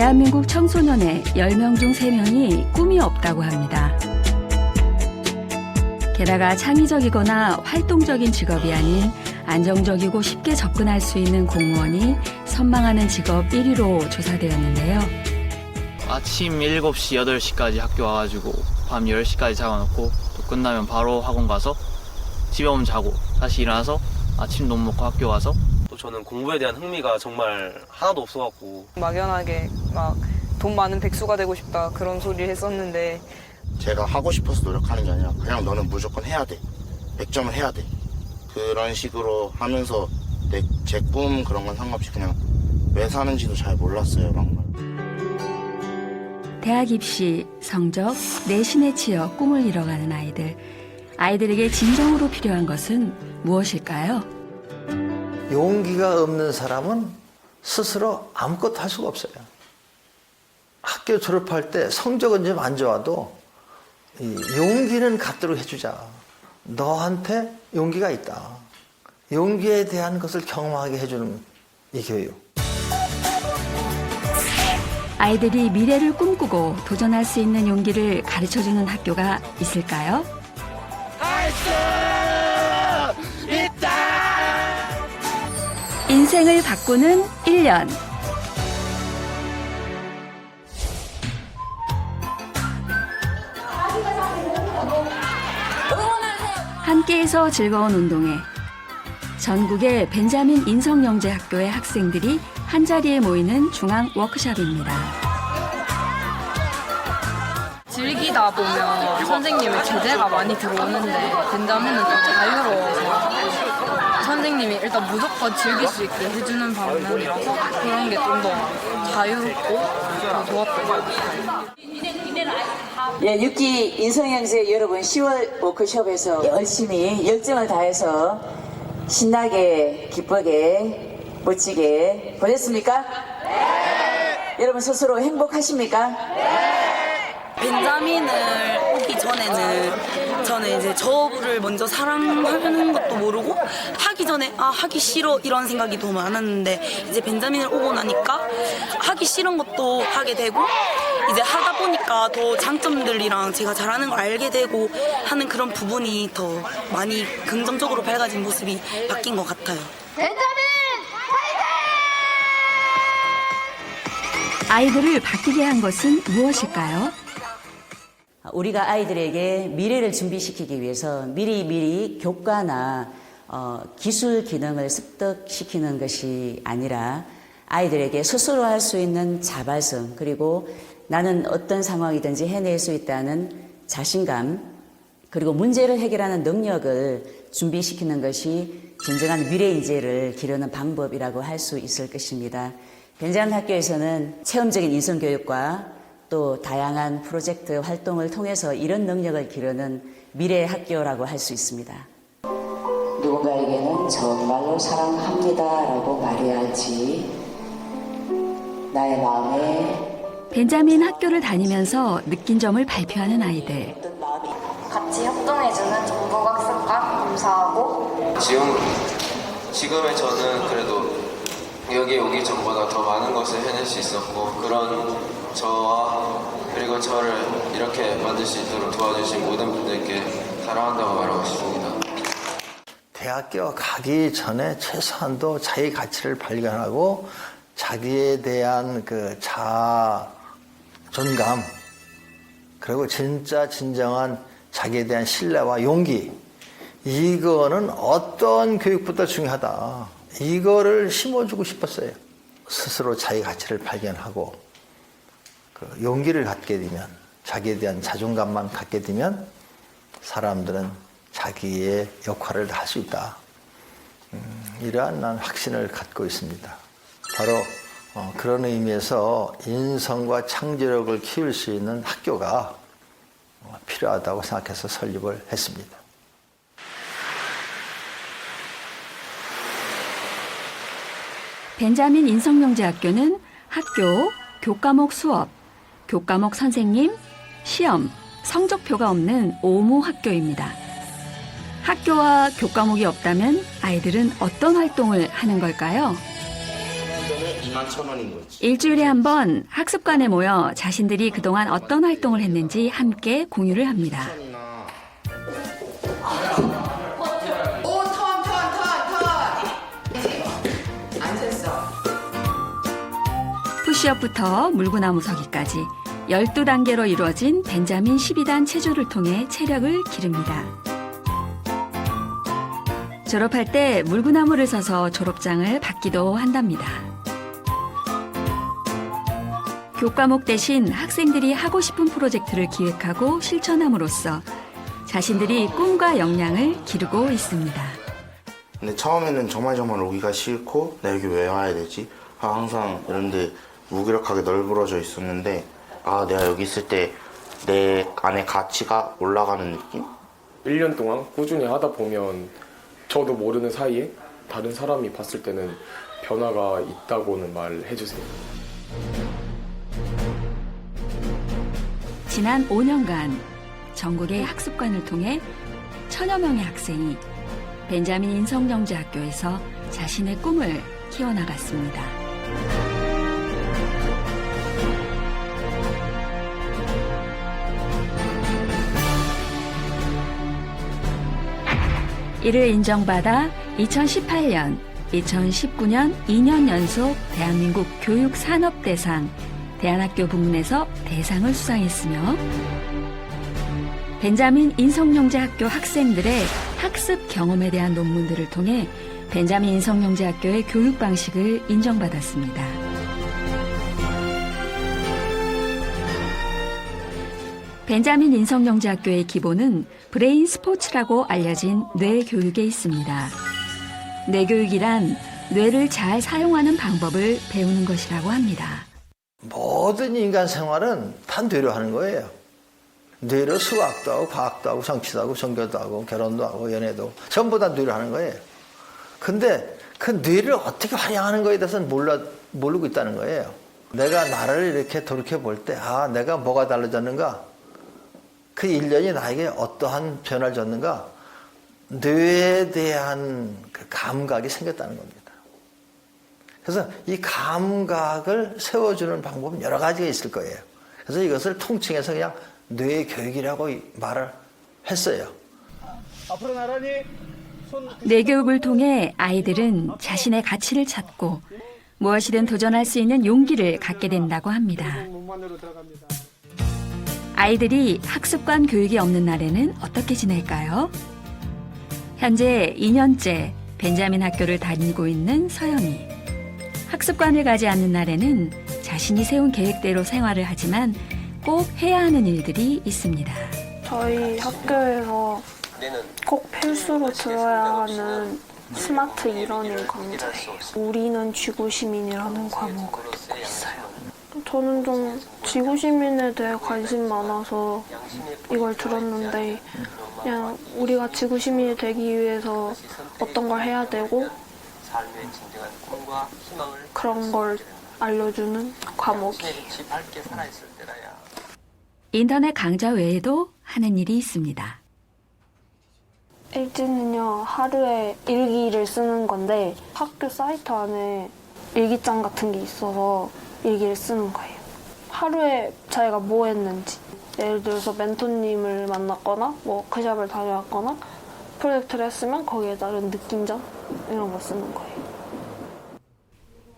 대한민국 청소년의 10명 중 3명이 꿈이 없다고 합니다. 게다가 창의적이거나 활동적인 직업이 아닌 안정적이고 쉽게 접근할 수 있는 공무원이 선망하는 직업 1위로 조사되었는데요. 아침 7시, 8시까지 학교 와가지고 밤 10시까지 잡아놓고 또 끝나면 바로 학원 가서 집에 오면 자고 다시 일어나서 아침 밥 먹고 학교 와서 또 저는 공부에 대한 흥미가 정말 하나도 없어갖고 막연하게 막 돈 많은 백수가 되고 싶다 그런 소리를 했었는데 제가 하고 싶어서 노력하는 게 아니라 그냥 너는 무조건 해야 돼. 100점을 해야 돼. 그런 식으로 하면서 내제꿈 그런 건 상관없이 그냥 왜 사는지도 잘 몰랐어요, 막말. 대학 입시, 성적, 내신에 치여 꿈을 이뤄가는 아이들. 아이들에게 진정으로 필요한 것은 무엇일까요? 용기가 없는 사람은 스스로 아무것도 할 수가 없어요. 학교 졸업할 때 성적은 좀 안 좋아도 이 용기는 갖도록 해주자. 너한테 용기가 있다. 용기에 대한 것을 경험하게 해주는 이 교육. 아이들이 미래를 꿈꾸고 도전할 수 있는 용기를 가르쳐주는 학교가 있을까요? 인생을 바꾸는 1년. 함께해서 즐거운 운동회. 전국의 벤자민 인성영재 학교의 학생들이 한자리에 모이는 중앙 워크숍입니다. 즐기다 보면 선생님의 제재가 많이 들어오는데 벤자민은 좀 자유로워서 선생님이 일단 무조건 즐길 수 있게 해주는 방면이라서 그런 게 좀 더 자유롭고 더 좋았던 것 같아요. 예, 6기 인성형제 여러분 10월 워크숍에서 열심히 열정을 다해서 신나게 기쁘게 멋지게 보냈습니까? 네! 여러분 스스로 행복하십니까? 벤자민을 오기 전에는 저는 이제 저를 먼저 사랑하는 것도 모르고 하기 전에 아 하기 싫어 이런 생각이 더 많았는데 이제 벤자민을 오고 나니까 하기 싫은 것도 하게 되고 이제 하다 보니까 더 장점들이랑 제가 잘하는 걸 알게 되고 하는 그런 부분이 더 많이 긍정적으로 밝아진 모습이 바뀐 것 같아요. 아이들을 바뀌게 한 것은 무엇일까요? 우리가 아이들에게 미래를 준비시키기 위해서 미리 미리 교과나 어, 기술 기능을 습득시키는 것이 아니라 아이들에게 스스로 할 수 있는 자발성 그리고 나는 어떤 상황이든지 해낼 수 있다는 자신감 그리고 문제를 해결하는 능력을 준비시키는 것이 진정한 미래 인재를 기르는 방법이라고 할 수 있을 것입니다. 벤자민 학교에서는 체험적인 인성교육과 또 다양한 프로젝트 활동을 통해서 이런 능력을 기르는 미래 학교라고 할 수 있습니다. 누군가에게는 정말로 사랑합니다라고 말해야 할지 나의 마음에 벤자민 학교를 다니면서 느낀 점을 발표하는 아이들. 같이 협동해주는 정보학습과 감사하고 지금 지금의 저는 그래도 여기 오기 전보다 더 많은 것을 해낼 수 있었고 그런 저와 그리고 저를 이렇게 만들 수 있도록 도와주신 모든 분들께 사랑한다고 말하고 싶습니다. 대학교 가기 전에 최소한도 자기 가치를 발견하고 자기에 대한 그 자존감 그리고 진짜 진정한 자기에 대한 신뢰와 용기 이거는 어떤 교육보다 중요하다. 이거를 심어주고 싶었어요. 스스로 자기 가치를 발견하고 그 용기를 갖게 되면 자기에 대한 자존감만 갖게 되면 사람들은 자기의 역할을 할수 있다. 음, 이러한 난 확신을 갖고 있습니다. 바로 어, 그런 의미에서 인성과 창조력을 키울 수 있는 학교가 어, 필요하다고 생각해서 설립을 했습니다. 벤자민 인성영재학교는 학교, 교과목 수업, 교과목 선생님, 시험, 성적표가 없는 오무 학교입니다. 학교와 교과목이 없다면 아이들은 어떤 활동을 하는 걸까요? 처음에 2만 천 원인 거지. 일주일에 한 번 학습관에 모여 자신들이 그동안 어떤 활동을 했는지 함께 공유를 합니다. 푸시업부터 물구나무 서기까지 12단계로 이루어진 벤자민 12단 체조를 통해 체력을 기릅니다. 졸업할 때 물구나무를 서서 졸업장을 받기도 한답니다. 교과목 대신 학생들이 하고 싶은 프로젝트를 기획하고 실천함으로써 자신들이 꿈과 역량을 기르고 있습니다. 근데 처음에는 정말 정말 오기가 싫고 나 여기 왜 와야 되지? 아, 항상 이런데 무기력하게 널브러져 있었는데 아 내가 여기 있을 때 내 안에 가치가 올라가는 느낌? 1년 동안 꾸준히 하다 보면 저도 모르는 사이에 다른 사람이 봤을 때는 변화가 있다고는 말해 주세요. 지난 5년간 전국의 학습관을 통해 천여 명의 학생이 벤자민 인성영재학교에서 자신의 꿈을 키워나갔습니다. 이를 인정받아 2018년, 2019년 2년 연속 대한민국 교육산업대상 대안학교 부문에서 대상을 수상했으며 벤자민 인성영재학교 학생들의 학습 경험에 대한 논문들을 통해 벤자민 인성영재학교의 교육 방식을 인정받았습니다. 벤자민 인성영재학교의 기본은 브레인 스포츠라고 알려진 뇌 교육에 있습니다. 뇌 교육이란 뇌를 잘 사용하는 방법을 배우는 것이라고 합니다. 모든 인간 생활은 다 뇌로 하는 거예요. 뇌로 수학도 하고 과학도 하고 정치도 하고 종교도 하고 결혼도 하고 연애도 전부 다 뇌로 하는 거예요. 근데 그 뇌를 어떻게 활용하는 거에 대해서는 몰라, 모르고 있다는 거예요. 내가 나를 이렇게 돌이켜 볼 때, 아, 내가 뭐가 달라졌는가? 그 일년이 나에게 어떠한 변화를 줬는가? 뇌에 대한 그 감각이 생겼다는 겁니다. 그래서 이 감각을 세워주는 방법은 여러 가지가 있을 거예요. 그래서 이것을 통칭해서 그냥 뇌 교육이라고 말을 했어요. 뇌 교육을 통해 아이들은 자신의 가치를 찾고 무엇이든 도전할 수 있는 용기를 갖게 된다고 합니다. 아이들이 학습관 교육이 없는 날에는 어떻게 지낼까요? 현재 2년째 벤자민 학교를 다니고 있는 서영이. 학습관을 가지 않는 날에는 자신이 세운 계획대로 생활을 하지만 꼭 해야 하는 일들이 있습니다. 저희 학교에서 꼭 필수로 들어야 하는 스마트 이러닝 강좌예요. 우리는 지구시민이라는 과목을 듣고 있어요. 저는 좀 지구 시민에 대해 관심 많아서 이걸 들었는데 그냥 우리가 지구 시민이 되기 위해서 어떤 걸 해야 되고 그런 걸 알려주는 과목이에요. 인터넷 강좌 외에도 하는 일이 있습니다. 일지는요 하루에 일기를 쓰는 건데 학교 사이트 안에 일기장 같은 게 있어서 일기를 쓰는 거예요. 하루에 자기가 뭐 했는지 예를 들어서 멘토님을 만났거나 뭐 워크숍을 다녀왔거나 프로젝트를 했으면 거기에 따른 느낀점 이런 거 쓰는 거예요.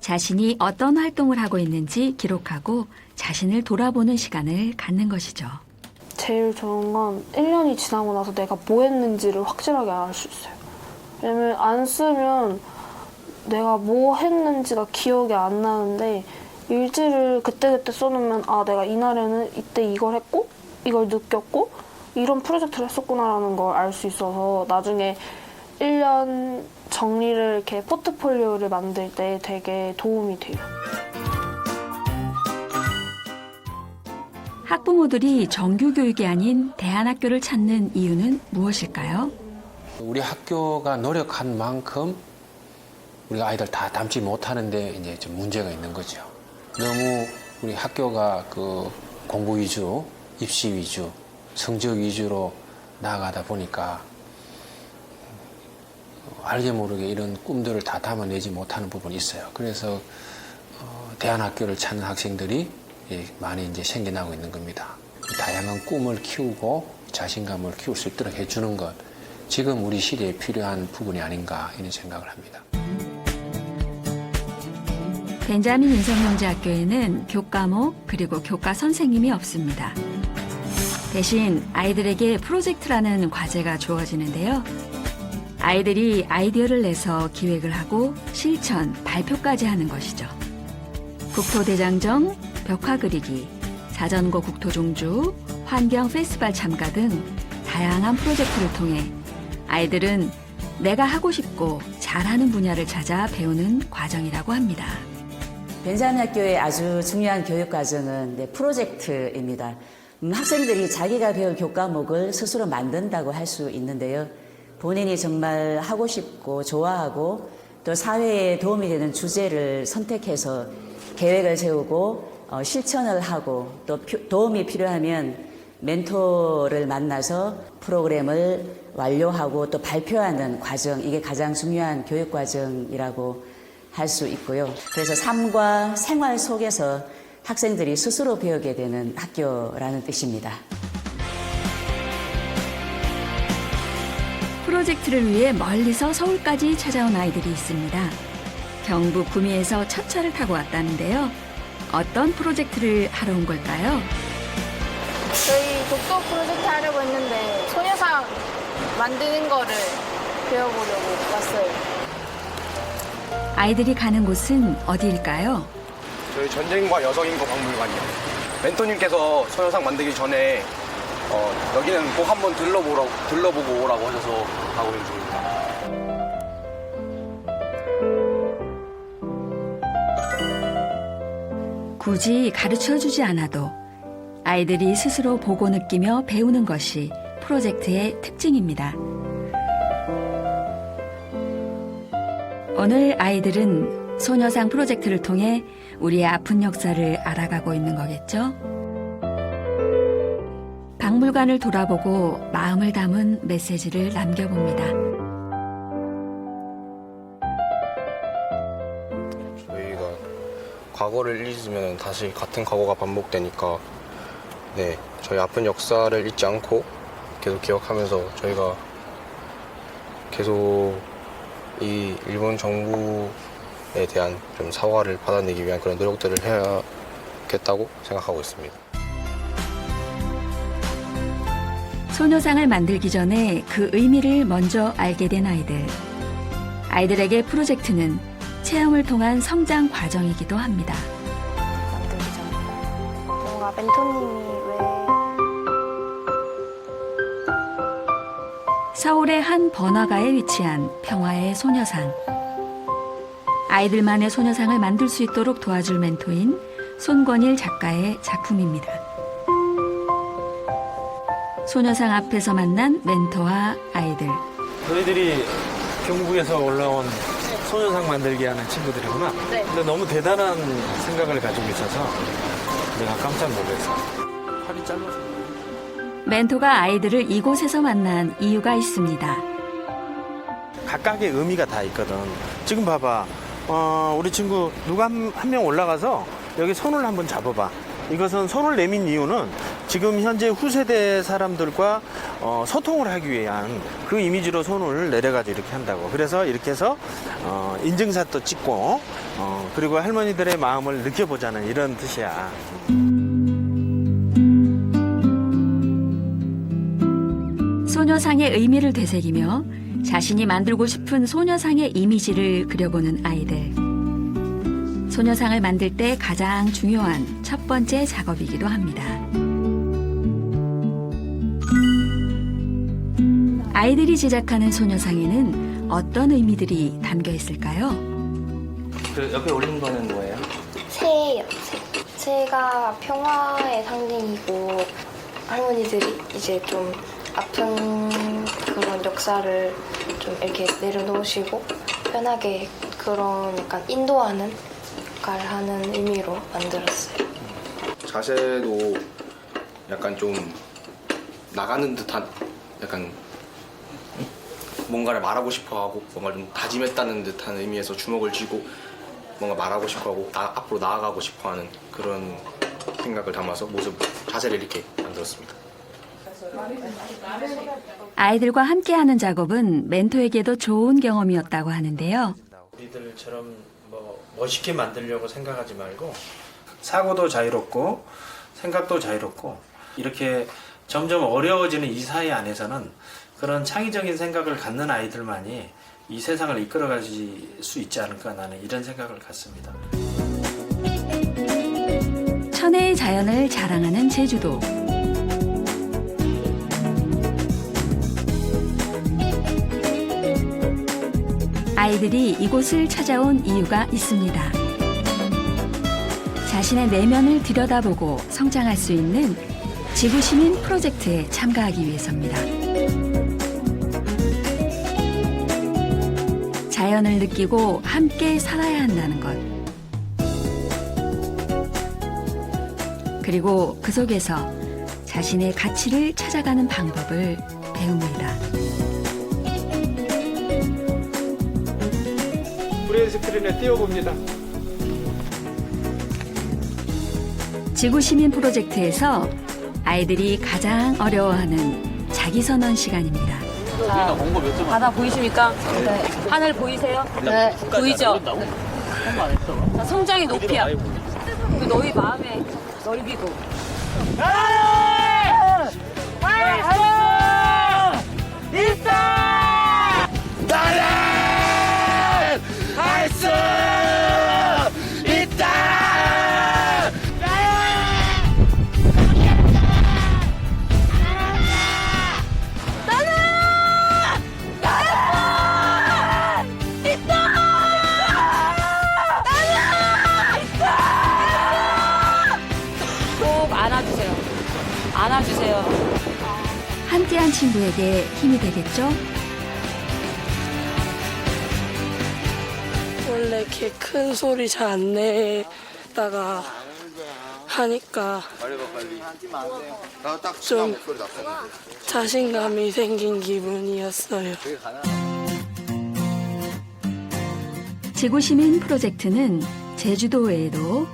자신이 어떤 활동을 하고 있는지 기록하고 자신을 돌아보는 시간을 갖는 것이죠. 제일 좋은 건 1년이 지나고 나서 내가 뭐 했는지를 확실하게 알 수 있어요. 왜냐면 안 쓰면 내가 뭐 했는지가 기억이 안 나는데 일지를 그때그때 써놓으면 아 내가 이날에는 이때 이걸 했고 이걸 느꼈고 이런 프로젝트를 했었구나라는 걸 알 수 있어서 나중에 1년 정리를 이렇게 포트폴리오를 만들 때 되게 도움이 돼요. 학부모들이 정규 교육이 아닌 대안학교를 찾는 이유는 무엇일까요? 우리 학교가 노력한 만큼 우리가 아이들 다 담지 못하는데 이제 좀 문제가 있는 거죠. 너무 우리 학교가 그 공부 위주, 입시 위주, 성적 위주로 나아가다 보니까 알게 모르게 이런 꿈들을 다 담아내지 못하는 부분이 있어요. 그래서 대안학교를 찾는 학생들이 예, 많이 이제 생겨나고 있는 겁니다. 다양한 꿈을 키우고 자신감을 키울 수 있도록 해주는 것 지금 우리 시대에 필요한 부분이 아닌가 이런 생각을 합니다. 벤자민 인성형제 학교에는 교과목 그리고 교과 선생님이 없습니다. 대신 아이들에게 프로젝트라는 과제가 주어지는데요. 아이들이 아이디어를 내서 기획을 하고 실천, 발표까지 하는 것이죠. 국토대장정, 벽화 그리기, 자전거 국토종주, 환경 페스티벌 참가 등 다양한 프로젝트를 통해 아이들은 내가 하고 싶고 잘하는 분야를 찾아 배우는 과정이라고 합니다. 벤자민 학교의 아주 중요한 교육 과정은 네, 프로젝트입니다. 음, 학생들이 자기가 배울 교과목을 스스로 만든다고 할 수 있는데요. 본인이 정말 하고 싶고 좋아하고 또 사회에 도움이 되는 주제를 선택해서 계획을 세우고 어, 실천을 하고 또 피- 도움이 필요하면 멘토를 만나서 프로그램을 완료하고 또 발표하는 과정 이게 가장 중요한 교육 과정이라고 할 수 있고요. 그래서 삶과 생활 속에서 학생들이 스스로 배우게 되는 학교라는 뜻입니다. 프로젝트를 위해 멀리서 서울까지 찾아온 아이들이 있습니다. 경북 구미에서 첫 차를 타고 왔다는데요. 어떤 프로젝트를 하러 온 걸까요? 저희 독서 프로젝트 하려고 했는데 소녀상 만드는 거를 배워보려고 왔어요. 아이들이 가는 곳은 어디일까요? 저희 전쟁과 여성인권 박물관이요. 멘토님께서 소녀상 만들기 전에 어, 여기는 꼭 한번 들러보라고, 들러보고 오라고 하셔서 가고 있는 중입니다. 굳이 가르쳐 주지 않아도 아이들이 스스로 보고 느끼며 배우는 것이 프로젝트의 특징입니다. 오늘 아이들은 소녀상 프로젝트를 통해 우리의 아픈 역사를 알아가고 있는 거겠죠? 박물관을 돌아보고 마음을 담은 메시지를 남겨봅니다. 저희가 과거를 잊으면 다시 같은 과거가 반복되니까 네, 저희 아픈 역사를 잊지 않고 계속 기억하면서 저희가 계속 이 일본 정부에 대한 좀 사과를 받아내기 위한 그런 노력들을 해야겠다고 생각하고 있습니다. 소녀상을 만들기 전에 그 의미를 먼저 알게 된 아이들. 아이들에게 프로젝트는 체험을 통한 성장 과정이기도 합니다. 만들기 전에 뭔가 멘토님이 왜 서울의 한 번화가에 위치한 평화의 소녀상. 아이들만의 소녀상을 만들 수 있도록 도와줄 멘토인 손권일 작가의 작품입니다. 소녀상 앞에서 만난 멘토와 아이들. 너희들이 경북에서 올라온 소녀상 만들기 하는 친구들이구나. 네. 근데 너무 대단한 생각을 가지고 있어서 내가 깜짝 놀랐어. 팔이 짧아서. 멘토가 아이들을 이곳에서 만난 이유가 있습니다. 각각의 의미가 다 있거든. 지금 봐봐. 어, 우리 친구 누가 한 명 올라가서 여기 손을 한번 잡아봐. 이것은 손을 내민 이유는 지금 현재 후세대 사람들과 어, 소통을 하기 위한 그 이미지로 손을 내려가지고 이렇게 한다고. 그래서 이렇게 해서 어, 인증샷도 찍고 어, 그리고 할머니들의 마음을 느껴보자는 이런 뜻이야. 소녀상의 의미를 되새기며 자신이 만들고 싶은 소녀상의 이미지를 그려보는 아이들. 소녀상을 만들 때 가장 중요한 첫 번째 작업이기도 합니다. 아이들이 제작하는 소녀상에는 어떤 의미들이 담겨 있을까요? 그 옆에 올린 거는 뭐예요? 새예요. 새. 새가 평화의 상징이고 할머니들이 이제 좀 아픈 그런 역사를 좀 이렇게 내려놓으시고 편하게 그런 약간 인도하는 역할을 하는 의미로 만들었어요. 자세도 약간 좀 나가는 듯한 약간 뭔가를 말하고 싶어 하고 뭔가 좀 다짐했다는 듯한 의미에서 주먹을 쥐고 뭔가 말하고 싶어하고 나- 앞으로 나아가고 싶어하는 그런 생각을 담아서 모습 자세를 이렇게 만들었습니다. 아이들과 함께하는 작업은 멘토에게도 좋은 경험이었다고 하는데요. 우리들처럼 뭐 멋있게 만들려고 생각하지 말고 사고도 자유롭고 생각도 자유롭고 이렇게 점점 어려워지는 이 사회 안에서는 그런 창의적인 생각을 갖는 아이들만이 이 세상을 이끌어갈 수 있지 않을까 나는 이런 생각을 갖습니다. 천혜의 자연을 자랑하는 제주도. 아이들이 이곳을 찾아온 이유가 있습니다. 자신의 내면을 들여다보고 성장할 수 있는 지구시민 프로젝트에 참가하기 위해서입니다. 자연을 느끼고 함께 살아야 한다는 것. 그리고 그 속에서 자신의 가치를 찾아가는 방법을 배웁니다. 브레인 스크린에 띄워봅니다. 지구시민 프로젝트에서 아이들이 가장 어려워하는 자기선언 시간입니다. 자, 바다 보이십니까? 네. 하늘 보이세요? 네. 보이죠? 자, 성장이 높이야. 그 너희 마음의 넓이고. 나는 함께한 친구에게 힘이 되겠죠? 원래 이렇게 큰 소리 잘 안 내다가 하니까 좀 자신감이 생긴 기분이었어요. 지구시민 프로젝트는 제주도 외에도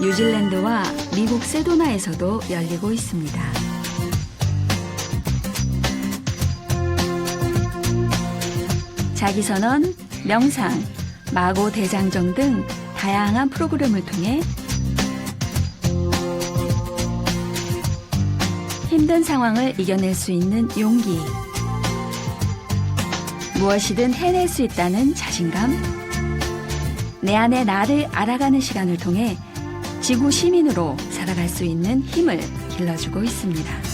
뉴질랜드와 미국 세도나에서도 열리고 있습니다. 자기선언, 명상, 마고 대장정 등 다양한 프로그램을 통해 힘든 상황을 이겨낼 수 있는 용기, 무엇이든 해낼 수 있다는 자신감, 내 안의 나를 알아가는 시간을 통해 지구 시민으로 살아갈 수 있는 힘을 길러주고 있습니다.